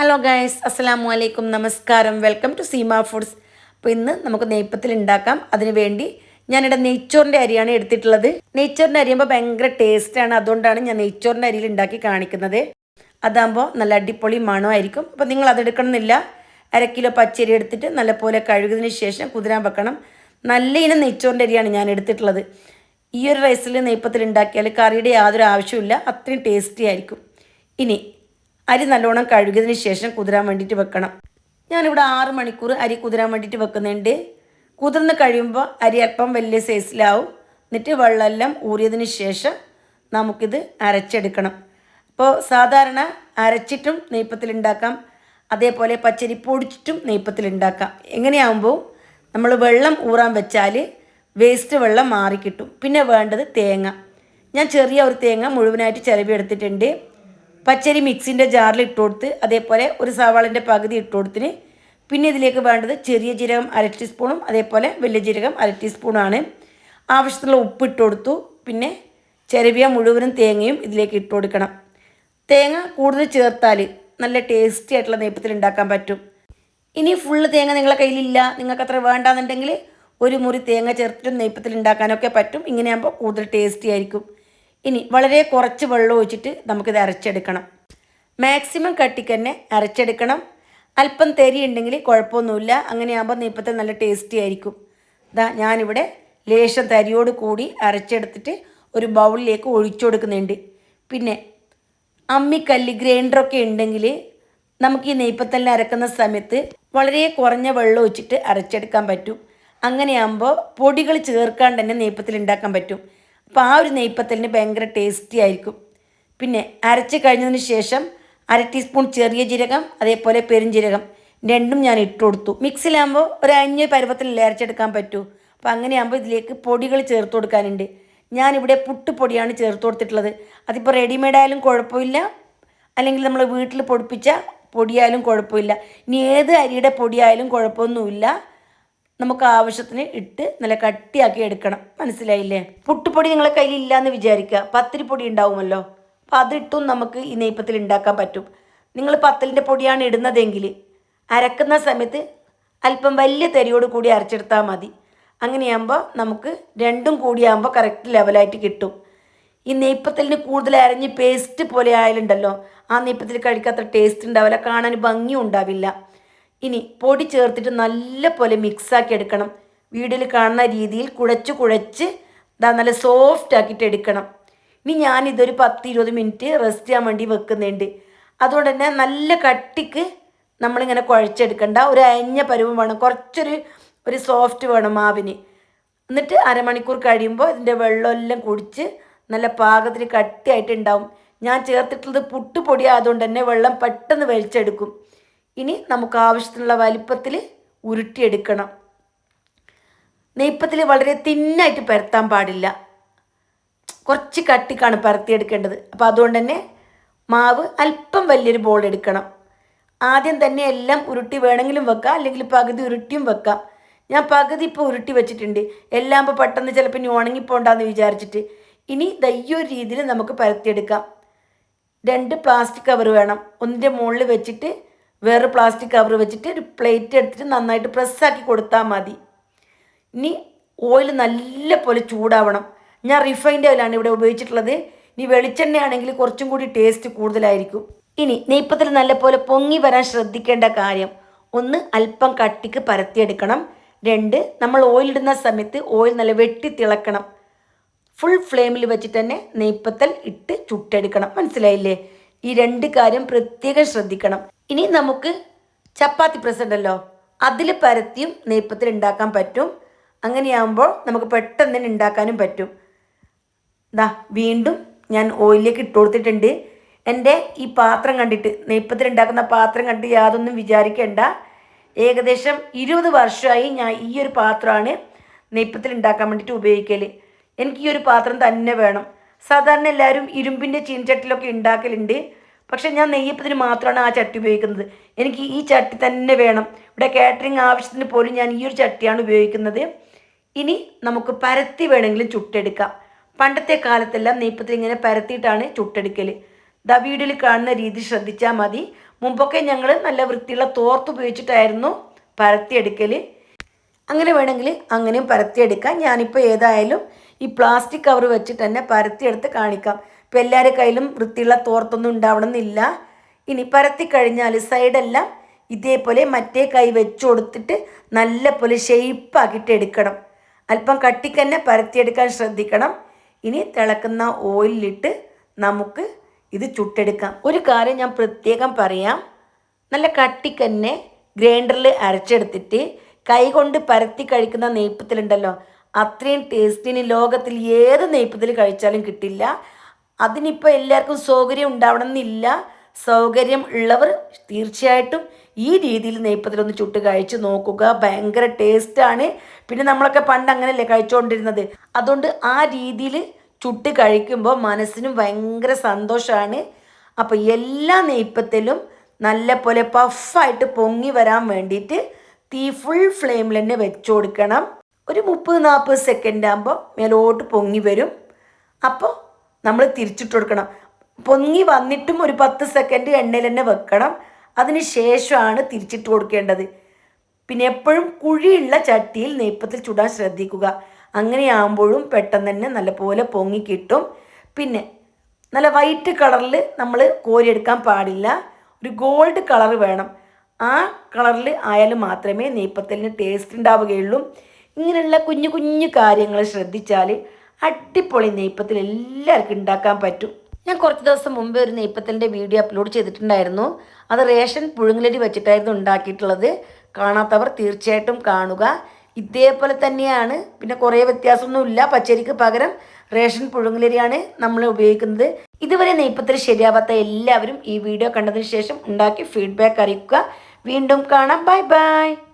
Hello guys അസ്സലാമു അലൈക്കും നമസ്കാരം വെൽക്കം ടു സീമ ഫുഡ്സ് അപ്പോൾ ഇന്ന് നമുക്ക് നെയ്പ്പത്തിൽ ഉണ്ടാക്കാം. അതിനുവേണ്ടി ഞാനിവിടെ നെയ്ച്ചോറിന്റെ അരിയാണ് എടുത്തിട്ടുള്ളത്. നെയ്ച്ചോറിന്റെ അരിയുമ്പോൾ ഭയങ്കര ടേസ്റ്റാണ് അതുകൊണ്ടാണ് ഞാൻ നെയ്ച്ചോറിന്റെ അരിയിൽ ഉണ്ടാക്കി കാണിക്കുന്നത്. അതാകുമ്പോൾ നല്ല അടിപൊളി മണമായിരിക്കും അപ്പോൾ നിങ്ങൾ അതെടുക്കണമെന്നില്ല അര കിലോ പച്ചരി എടുത്തിട്ട് നല്ലപോലെ കഴുകുന്നതിന് ശേഷം കുതിരാൻ വെക്കണം. നല്ല ഇനം നെയ്ച്ചോറിന്റെ അരിയാണ് ഞാൻ എടുത്തിട്ടുള്ളത്. ഈ ഒരു റൈസിൽ നെയ്പ്പത്തിൽ ഉണ്ടാക്കിയാൽ കറിയുടെ യാതൊരു ആവശ്യമില്ല അത്രയും ടേസ്റ്റി ആയിരിക്കും. ഇനി അരി നല്ലോണം കഴുകിയതിന് ശേഷം കുതിരാൻ വേണ്ടിയിട്ട് വെക്കണം. ഞാനിവിടെ ആറ് മണിക്കൂർ അരി കുതിരാൻ വേണ്ടിയിട്ട് വെക്കുന്നുണ്ട്. കുതിർന്ന് കഴിയുമ്പോൾ അരി അല്പം വലിയ സൈസിലാവും. എന്നിട്ട് വെള്ളമെല്ലാം ഊറിയതിന് ശേഷം നമുക്കിത് അരച്ചെടുക്കണം. അപ്പോൾ സാധാരണ അരച്ചിട്ടും നെയ്പ്പത്തിൽ ഉണ്ടാക്കാം അതേപോലെ പച്ചരി പൊടിച്ചിട്ടും നെയ്പ്പത്തിൽ ഉണ്ടാക്കാം എങ്ങനെയാകുമ്പോൾ നമ്മൾ വെള്ളം ഊറാൻ വെച്ചാൽ വേസ്റ്റ് വെള്ളം മാറിക്കിട്ടും. പിന്നെ വേണ്ടത് തേങ്ങ. ഞാൻ ചെറിയ ഒരു തേങ്ങ മുഴുവനായിട്ട് ചിരവി എടുത്തിട്ടുണ്ട് പച്ചരി മിക്സിന്റെ ജാറിൽ ഇട്ട് കൊടുത്ത് അതേപോലെ ഒരു സവാളിന്റെ പകുതി ഇട്ട് കൊടുത്തിന്. പിന്നെ ഇതിലേക്ക് വേണ്ടത് ചെറിയ ജീരകം അര ടീസ്പൂണും അതേപോലെ വലിയ ജീരകം അര ടീസ്പൂണാണ്. ആവശ്യത്തിനുള്ള ഉപ്പ് ഇട്ട് കൊടുത്തു. പിന്നെ ചിരവിയ മുഴുവനും തേങ്ങയും ഇതിലേക്ക് ഇട്ട് കൊടുക്കണം. തേങ്ങ കൂടുതൽ ചേർത്താൽ നല്ല ടേസ്റ്റി ആയിട്ടുള്ള നെയ്പ്പത്തിൽ ഉണ്ടാക്കാൻ പറ്റും. ഇനി ഫുള്ള് തേങ്ങ നിങ്ങളുടെ കയ്യിലില്ല നിങ്ങൾക്ക് അത്ര വേണ്ടാന്നുണ്ടെങ്കിൽ ഒരു മുറി തേങ്ങ ചേർത്തിട്ടും നെയ്പ്പത്തിൽ ഉണ്ടാക്കാനൊക്കെ പറ്റും. ഇങ്ങനെയാകുമ്പോൾ കൂടുതൽ ടേസ്റ്റി ആയിരിക്കും. ഇനി വളരെ കുറച്ച് വെള്ളം ഒഴിച്ചിട്ട് നമുക്കിത് അരച്ചെടുക്കണം. മാക്സിമം കട്ടിക്ക് തന്നെ അരച്ചെടുക്കണം. അല്പം തെരി ഉണ്ടെങ്കിൽ കുഴപ്പമൊന്നുമില്ല. അങ്ങനെയാകുമ്പോൾ നീപ്പത്തെ നല്ല ടേസ്റ്റി ആയിരിക്കും. ഇതാ ഞാനിവിടെ ലേശം തരിയോട് കൂടി അരച്ചെടുത്തിട്ട് ഒരു ബൗളിലേക്ക് ഒഴിച്ചു കൊടുക്കുന്നുണ്ട്. പിന്നെ അമ്മിക്കല്ല് ഗ്രൈൻഡറൊക്കെ ഉണ്ടെങ്കിൽ നമുക്ക് ഈ നെയ്പ്പത്തലിന് അരക്കുന്ന സമയത്ത് വളരെ കുറഞ്ഞ വെള്ളം ഒഴിച്ചിട്ട് അരച്ചെടുക്കാൻ പറ്റും. അങ്ങനെയാകുമ്പോൾ പൊടികൾ ചേർക്കാണ്ട് തന്നെ നെയ്പ്പത്തിൽ ഉണ്ടാക്കാൻ പറ്റും. അപ്പോൾ ആ ഒരു നെയ്പ്പത്തലിന് ഭയങ്കര ടേസ്റ്റി ആയിരിക്കും. പിന്നെ അരച്ച് കഴിഞ്ഞതിന് ശേഷം അര ടീസ്പൂൺ ചെറിയ ജീരകം അതേപോലെ പെരുംജീരകം രണ്ടും ഞാൻ ഇട്ട് കൊടുത്തു. മിക്സിലാകുമ്പോൾ ഒരു അഞ്ഞ് പരുവത്തിൽ അരച്ചെടുക്കാൻ പറ്റൂ? അപ്പോൾ അങ്ങനെയാകുമ്പോൾ ഇതിലേക്ക് പൊടികൾ ചേർത്ത് കൊടുക്കാനുണ്ട്. ഞാനിവിടെ പുട്ടുപൊടിയാണ് ചേർത്ത് കൊടുത്തിട്ടുള്ളത്. അതിപ്പോൾ റെഡിമെയ്ഡ് ആയാലും കുഴപ്പമില്ല. അല്ലെങ്കിൽ നമ്മൾ വീട്ടിൽ പൊടിപ്പിച്ച പൊടിയായാലും കുഴപ്പമില്ല. ഇനി ഏത് അരിയുടെ പൊടിയായാലും കുഴപ്പമൊന്നുമില്ല. നമുക്ക് ആവശ്യത്തിന് ഇട്ട് നല്ല കട്ടിയാക്കി എടുക്കണം. മനസ്സിലായില്ലേ? പുട്ടുപൊടി നിങ്ങളെ കയ്യിൽ ഇല്ലയെന്ന് വിചാരിക്കുക. പത്തിരിപ്പൊടി ഉണ്ടാവുമല്ലോ. അപ്പം അതിട്ടും നമുക്ക് ഈ നെയ്പ്പത്തിൽ ഉണ്ടാക്കാൻ പറ്റും. നിങ്ങൾ പത്തലിന്റെ പൊടിയാണ് ഇടുന്നതെങ്കിൽ അരക്കുന്ന സമയത്ത് അല്പം വലിയ തരിയോട് കൂടി അരച്ചെടുത്താൽ മതി. അങ്ങനെയാകുമ്പോൾ നമുക്ക് രണ്ടും കൂടിയാകുമ്പോൾ കറക്റ്റ് ലെവലായിട്ട് കിട്ടും. ഈ നെയ്പ്പത്തലിന് കൂടുതൽ അരഞ്ഞ് പേസ്റ്റ് പോലെ ആയാലുണ്ടല്ലോ. ആ നെയ്പ്പത്തിൽ കഴിക്കാത്ത ടേസ്റ്റ് ഉണ്ടാവില്ല. കാണാൻ ഭംഗിയും ഉണ്ടാവില്ല. ഇനി പൊടി ചേർത്തിട്ട് നല്ല പോലെ മിക്സാക്കി എടുക്കണം. വീഡിയോയിൽ കാണുന്ന രീതിയിൽ കുഴച്ച് കുഴച്ച് ഇതാ നല്ല സോഫ്റ്റ് ആക്കിയിട്ട് എടുക്കണം. ഇനി ഞാനിതൊരു പത്ത് ഇരുപത് മിനിറ്റ് റെസ്റ്റ് ചെയ്യാൻ വേണ്ടി വെക്കുന്നുണ്ട്. അതുകൊണ്ട് തന്നെ നല്ല കട്ടിക്ക് നമ്മളിങ്ങനെ കുഴച്ചെടുക്കണ്ട. ഒരു അയഞ്ഞ പരുവം വേണം. കുറച്ചൊരു ഒരു സോഫ്റ്റ് വേണം മാവിന്. എന്നിട്ട് അരമണിക്കൂർ കഴിയുമ്പോൾ ഇതിന്റെ വെള്ളമെല്ലാം കുടിച്ച് നല്ല പാകത്തിന് കട്ടിയായിട്ടുണ്ടാവും ഞാൻ ചേർത്തിട്ടുള്ളത് പുട്ടുപൊടി ആയതുകൊണ്ട് തന്നെ വെള്ളം പെട്ടെന്ന് വലിച്ചെടുക്കും. ഇനി നമുക്ക് ആവശ്യത്തിനുള്ള വലിപ്പത്തിൽ ഉരുട്ടിയെടുക്കണം. നെയ്പ്പത്തിൽ വളരെ തിന്നായിട്ട് പരത്താൻ പാടില്ല. കുറച്ച് കട്ടിക്കാണ് പരത്തിയെടുക്കേണ്ടത്. അപ്പോൾ അതുകൊണ്ട് തന്നെ മാവ് അല്പം വലിയൊരു ബോൾ എടുക്കണം. ആദ്യം തന്നെ എല്ലാം ഉരുട്ടി വേണമെങ്കിലും വെക്കാം അല്ലെങ്കിൽ പകുതി ഉരുട്ടിയും വെക്കാം. ഞാൻ പകുതി ഇപ്പോൾ ഉരുട്ടി വെച്ചിട്ടുണ്ട്. എല്ലാം ഇപ്പോൾ പെട്ടെന്ന് ചിലപ്പോൾ ഇനി ഉണങ്ങിപ്പോണ്ടെന്ന് വിചാരിച്ചിട്ട്. ഇനി ദയ്യൊരു രീതിയിൽ നമുക്ക് പരത്തിയെടുക്കാം. രണ്ട് പ്ലാസ്റ്റിക് കവർ വേണം. ഒന്നിന്റെ മുകളിൽ വെച്ചിട്ട് വേറെ പ്ലാസ്റ്റിക് കവർ വെച്ചിട്ട് ഒരു പ്ലേറ്റ് എടുത്തിട്ട് നന്നായിട്ട് പ്രസ്സാക്കി കൊടുത്താൽ മതി. ഇനി ഓയിൽ നല്ല പോലെ ചൂടാവണം. ഞാൻ റിഫൈൻഡ് ഓയിലാണ് ഇവിടെ ഉപയോഗിച്ചിട്ടുള്ളത്. ഇനി വെളിച്ചെണ്ണയാണെങ്കിൽ കുറച്ചും കൂടി ടേസ്റ്റ് കൂടുതലായിരിക്കും. ഇനി നെയ്പ്പത്തിൽ നല്ല പോലെ പൊങ്ങി വരാൻ ശ്രദ്ധിക്കേണ്ട കാര്യം ഒന്ന് അല്പം കട്ടിക്ക് പരത്തിയെടുക്കണം. രണ്ട് നമ്മൾ ഓയിലിടുന്ന സമയത്ത് ഓയിൽ നല്ല വെട്ടി തിളക്കണം. ഫുൾ ഫ്ലെയിമിൽ വെച്ചിട്ട് തന്നെ നെയ്പ്പത്തൽ ഇട്ട് ചുട്ടെടുക്കണം. മനസ്സിലായില്ലേ? ഈ രണ്ട് കാര്യം പ്രത്യേകം ശ്രദ്ധിക്കണം. ഇനി നമുക്ക് ചപ്പാത്തി പ്രസ് ഉണ്ടല്ലോ. അതിൽ പരത്തിയും നെയ്പ്പത്തിൽ ഉണ്ടാക്കാൻ പറ്റും. അങ്ങനെയാകുമ്പോൾ നമുക്ക് പെട്ടെന്ന് തന്നെ ഉണ്ടാക്കാനും പറ്റും. ദാ വീണ്ടും ഞാൻ ഓയിലിലേക്ക് ഇട്ട് കൊടുത്തിട്ടുണ്ട്. എന്റെ ഈ പാത്രം കണ്ടിട്ട് നെയ്പ്പത്തിൽ ഉണ്ടാക്കുന്ന പാത്രം കണ്ടിട്ട് യാതൊന്നും വിചാരിക്കേണ്ട. ഏകദേശം ഇരുപത് വർഷമായി ഞാൻ ഈ ഒരു പാത്രമാണ് നെയ്പ്പത്തിൽ ഉണ്ടാക്കാൻ വേണ്ടിയിട്ട് ഉപയോഗിക്കൽ എനിക്ക് ഈ ഒരു പാത്രം തന്നെ വേണം. സാധാരണ എല്ലാവരും ഇരുമ്പിന്റെ ചീനച്ചട്ടിലൊക്കെ ഉണ്ടാക്കലുണ്ട്. പക്ഷേ ഞാൻ നെയ്യപ്പത്തിന് മാത്രമാണ് ആ ചട്ടി ഉപയോഗിക്കുന്നത്. എനിക്ക് ഈ ചട്ടി തന്നെ വേണം. ഇവിടെ കാറ്ററിംഗ് ആവശ്യത്തിന് പോലും ഞാൻ ഈ ഒരു ചട്ടിയാണ് ഉപയോഗിക്കുന്നത്. ഇനി നമുക്ക് പരത്തി വേണമെങ്കിലും ചുട്ടെടുക്കാം. പണ്ടത്തെ കാലത്തെല്ലാം നെയ്പ്പത്തിൽ ഇങ്ങനെ പരത്തിയിട്ടാണ് ചുട്ടെടുക്കൽ ദ വീഡിയോയിൽ കാണുന്ന രീതി ശ്രദ്ധിച്ചാൽ മതി. മുമ്പൊക്കെ ഞങ്ങൾ നല്ല വൃത്തിയുള്ള തോർത്ത് ഉപയോഗിച്ചിട്ടായിരുന്നു പരത്തിയെടുക്കൽ അങ്ങനെ വേണമെങ്കിൽ അങ്ങനെയും പരത്തിയെടുക്കാം. ഞാനിപ്പോൾ ഏതായാലും ഈ പ്ലാസ്റ്റിക് കവർ വെച്ചിട്ട് തന്നെ പരത്തിയെടുത്ത് കാണിക്കാം. ഇപ്പം എല്ലാവരുടെ കയ്യിലും വൃത്തിയുള്ള തോർത്തൊന്നും ഉണ്ടാവണമെന്നില്ല. ഇനി പരത്തി കഴിഞ്ഞാൽ സൈഡെല്ലാം ഇതേപോലെ മറ്റേ കൈ വെച്ച് കൊടുത്തിട്ട് നല്ല പോലെ ഷെയ്പ്പാക്കിയിട്ട് എടുക്കണം. അല്പം കട്ടിക്കന്നെ പരത്തിയെടുക്കാൻ ശ്രദ്ധിക്കണം. ഇനി തിളക്കുന്ന ഓയിലിട്ട് നമുക്ക് ഇത് ചുട്ടെടുക്കാം. ഒരു കാര്യം ഞാൻ പ്രത്യേകം പറയാം. നല്ല കട്ടിക്കന്നെ ഗ്രൈൻഡറിൽ അരച്ചെടുത്തിട്ട് കൈ കൊണ്ട് പരത്തി കഴിക്കുന്ന നെയ്പ്പത്തിലുണ്ടല്ലോ അത്രയും ടേസ്റ്റിന് ലോകത്തിൽ ഏത് നെയ്പ്പത്തിൽ കഴിച്ചാലും കിട്ടില്ല. അതിനിപ്പോൾ എല്ലാവർക്കും സൗകര്യം ഉണ്ടാവണം എന്നില്ല സൗകര്യം ഉള്ളവർ തീർച്ചയായിട്ടും ഈ രീതിയിൽ നെയ്പ്പത്തിലൊന്ന് ചുട്ട് കഴിച്ച് നോക്കുക. ഭയങ്കര ടേസ്റ്റാണ്. പിന്നെ നമ്മളൊക്കെ പണ്ട് അങ്ങനെയല്ലേ കഴിച്ചുകൊണ്ടിരുന്നത് അതുകൊണ്ട് ആ രീതിയിൽ ചുട്ട് കഴിക്കുമ്പോൾ മനസ്സിനും ഭയങ്കര സന്തോഷമാണ് അപ്പോൾ എല്ലാ നെയ്പ്പത്തിലും നല്ല പോലെ പഫായിട്ട് പൊങ്ങി വരാൻ വേണ്ടിയിട്ട് തീ ഫുൾ ഫ്ലെയിമിൽ തന്നെ വെച്ച് കൊടുക്കണം. ഒരു മുപ്പത് നാൽപ്പത് സെക്കൻഡ് ആകുമ്പോൾ മേലോട്ട് പൊങ്ങി വരും. അപ്പോൾ നമ്മൾ തിരിച്ചിട്ട് കൊടുക്കണം. പൊങ്ങി വന്നിട്ടും ഒരു പത്ത് സെക്കൻഡ് എണ്ണയിൽ തന്നെ വെക്കണം. അതിന് ശേഷമാണ് തിരിച്ചിട്ട് കൊടുക്കേണ്ടത്. പിന്നെ എപ്പോഴും കുഴിയുള്ള ചട്ടിയിൽ നെയ്പ്പത്തിൽ ചുടാൻ ശ്രദ്ധിക്കുക. അങ്ങനെയാകുമ്പോഴും പെട്ടെന്ന് തന്നെ നല്ലപോലെ പൊങ്ങി കിട്ടും. പിന്നെ നല്ല വൈറ്റ് കളറിൽ നമ്മൾ കോരിയെടുക്കാൻ പാടില്ല. ഒരു ഗോൾഡ് കളർ വേണം. ആ കളറിൽ ആയാലും മാത്രമേ നെയ്പ്പത്തലിന് ടേസ്റ്റ് ഉണ്ടാവുകയുള്ളൂ. ഇങ്ങനെയുള്ള കുഞ്ഞു കുഞ്ഞു കാര്യങ്ങൾ ശ്രദ്ധിച്ചാൽ അടിപൊളി നെയ്പ്പത്തിൽ എല്ലാവർക്കും ഉണ്ടാക്കാൻ പറ്റും. ഞാൻ കുറച്ച് ദിവസം മുമ്പേ ഒരു നെയ്പ്പത്തലിന്റെ വീഡിയോ അപ്ലോഡ് ചെയ്തിട്ടുണ്ടായിരുന്നു. അത് റേഷൻ പുഴുങ്ങലരി വെച്ചിട്ടായിരുന്നു ഉണ്ടാക്കിയിട്ടുള്ളത്. കാണാത്തവർ തീർച്ചയായിട്ടും കാണുക. ഇതേപോലെ തന്നെയാണ്. പിന്നെ കുറേ വ്യത്യാസമൊന്നുമില്ല. പച്ചരിക്ക് പകരം റേഷൻ പുഴുങ്ങലരിയാണ് നമ്മൾ ഉപയോഗിക്കുന്നത്. ഇതുവരെ നെയ്പ്പത്തിൽ ശരിയാവാത്ത എല്ലാവരും ഈ വീഡിയോ കണ്ടതിന് ശേഷം ഉണ്ടാക്കി ഫീഡ്ബാക്ക് അറിയിക്കുക. വീണ്ടും കാണാം. Bye bye